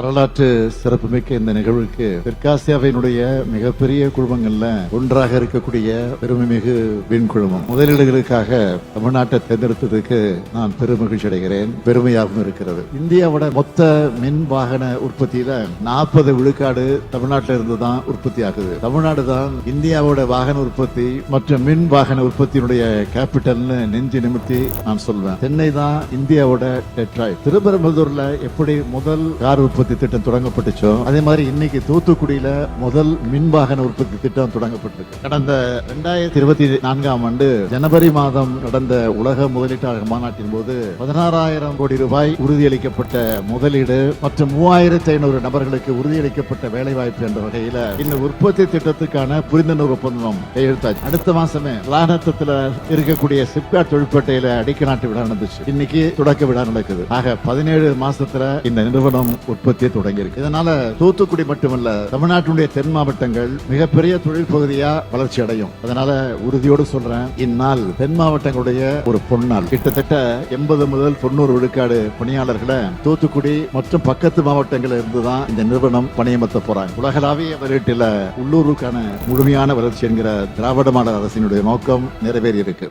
வரலாற்று சிறப்புமிக்க இந்த நிகழ்வுக்கு தெற்காசியாவினுடைய மிகப்பெரிய குழுமங்கள்ல ஒன்றாக இருக்கக்கூடிய பெருமைமிகு விண் குழுமம் முதலீடுகளுக்காக தமிழ்நாட்டை தேர்ந்தெடுத்ததுக்கு நான் பெருமகிழ்ச்சி அடைகிறேன். பெருமையாகவும் இருக்கிறது. இந்தியாவோட மொத்த மின் வாகன உற்பத்தியில நாற்பது விழுக்காடு தமிழ்நாட்டில இருந்து தான் உற்பத்தி ஆகுது. தமிழ்நாடு தான் இந்தியாவோட வாகன உற்பத்தி மற்றும் மின் வாகன உற்பத்தியினுடைய கேபிட்டல்னு நெஞ்சு நிமித்தி நான் சொல்வேன். சென்னை தான் இந்தியாவோட டெட்ராய். திருப்பெரும்புதூர்ல எப்படி முதல் கார் உற்பத்தி திட்டம் தொடங்கப்பட்டுச்சோ? அதே மாதிரி இன்னைக்கு தூத்துக்குடியில முதல் மின் வாகன உற்பத்தி திட்டம் தொடங்கப்பட்டிருக்கு. கடந்த ரெண்டாயிரத்தி இருபத்தி நான்காம் ஆண்டு ஜனவரி மாதம் நடந்த உலக முதலீட்டாளர் மாநாட்டின் போது பதினாறாயிரம் கோடி ரூபாய் உறுதியளிக்கப்பட்ட முதலீடு மற்றும் மூவாயிரத்தி ஐநூறு நபர்களுக்கு உறுதியளிக்கப்பட்ட வேலைவாய்ப்பு என்ற வகையில இந்த உற்பத்தி திட்டத்துக்கான புரிந்துணர்வு ஒப்பந்தம் கையெழுத்தாச்சு. அடுத்த மாசமே லானத்தத்துல இருக்கக்கூடிய சிப்காட் தொழிற்பேட்டையில அடிக்க நாட்டு விழா நடந்துச்சு. இன்னைக்கு தொடக்க விழா நடக்குது. ஆக பதினேழு மாசத்துல இந்த நிறுவனம் உற்பத்தி தொடங்கி தொடங்கியிருக்கு. இதனால தூத்துக்குடி மட்டுமல்ல தமிழ்நாட்டினுடைய தென் மாவட்டங்கள் மிகப்பெரிய தொழில் பகுதியா வளர்ச்சி அடையும். அதனால உறுதியோடு சொல்றேன் இந்நாள் தென் மாவட்டங்களுடைய ஒரு பொன்னாள். கிட்டத்தட்ட எண்பது முதல் தொண்ணூறு விழுக்காடு பணியாளர்களை தூத்துக்குடி மற்றும் பக்கத்து மாவட்டங்களில் இருந்து தான் இந்த நிறுவனம் பணியமர்த்த போறாங்க. உலகளாவிய முதலீட்டில் உள்ளூருக்கான முழுமையான வளர்ச்சி என்கிற திராவிட மாடல் அரசினுடைய நோக்கம் நிறைவேறி இருக்கு